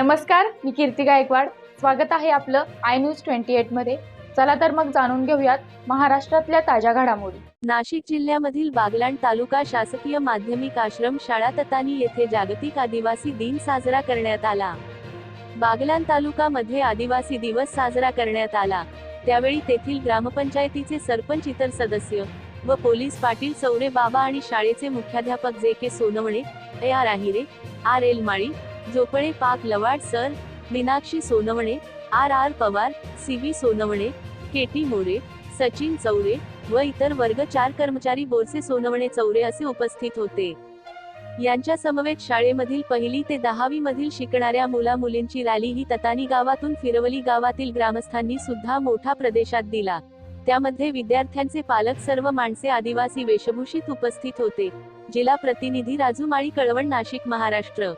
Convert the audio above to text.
नमस्कार मी कीर्ती गायकवाड. स्वागत आहे आपलं आय न्यूज ट्वेंटी एटमध्ये. चला तर मग जाणून घेऊयात महाराष्ट्रातल्या ताज्या घडामोडी. नाशिक जिल्ह्यामधील बागलाण तालुका शासकीय माध्यमिक आश्रम शाळा ततानी येथे जागतिक आदिवासी दिन साजरा करण्यात आला. बागलाण तालुका मध्ये आदिवासी दिवस साजरा करण्यात आला. त्यावेळी तेथील ग्रामपंचायतीचे सरपंच इतर सदस्य व पोलीस पाटील सौरे बाबा आणि शाळेचे मुख्याध्यापक J K Sonawane A R Ahire R L Mali Zople पाक Lawad sir Meenakshi Sonawane R R Pawar C V Sonawane K T More Sachin Chaure व इतर वर्ग चार कर्मचारी बोरसे सोनवणे चौरे असे उपस्थित होते. यांच्या समवेत शाळेमधील पहिली ते दहावी मधील शिकणाऱ्या मुला मुलींची रॅली ही ततानी गावातून फिरवली गावातील ग्रामस्थांनी सुद्धा मोठा प्रदेशात दिला. त्यामध्ये विद्यार्थ्यांचे पालक सर्व माणसे आदिवासी वेशभूषित उपस्थित होते. जिल्हा प्रतिनिधी राजू माळी कळवण नाशिक महाराष्ट्र.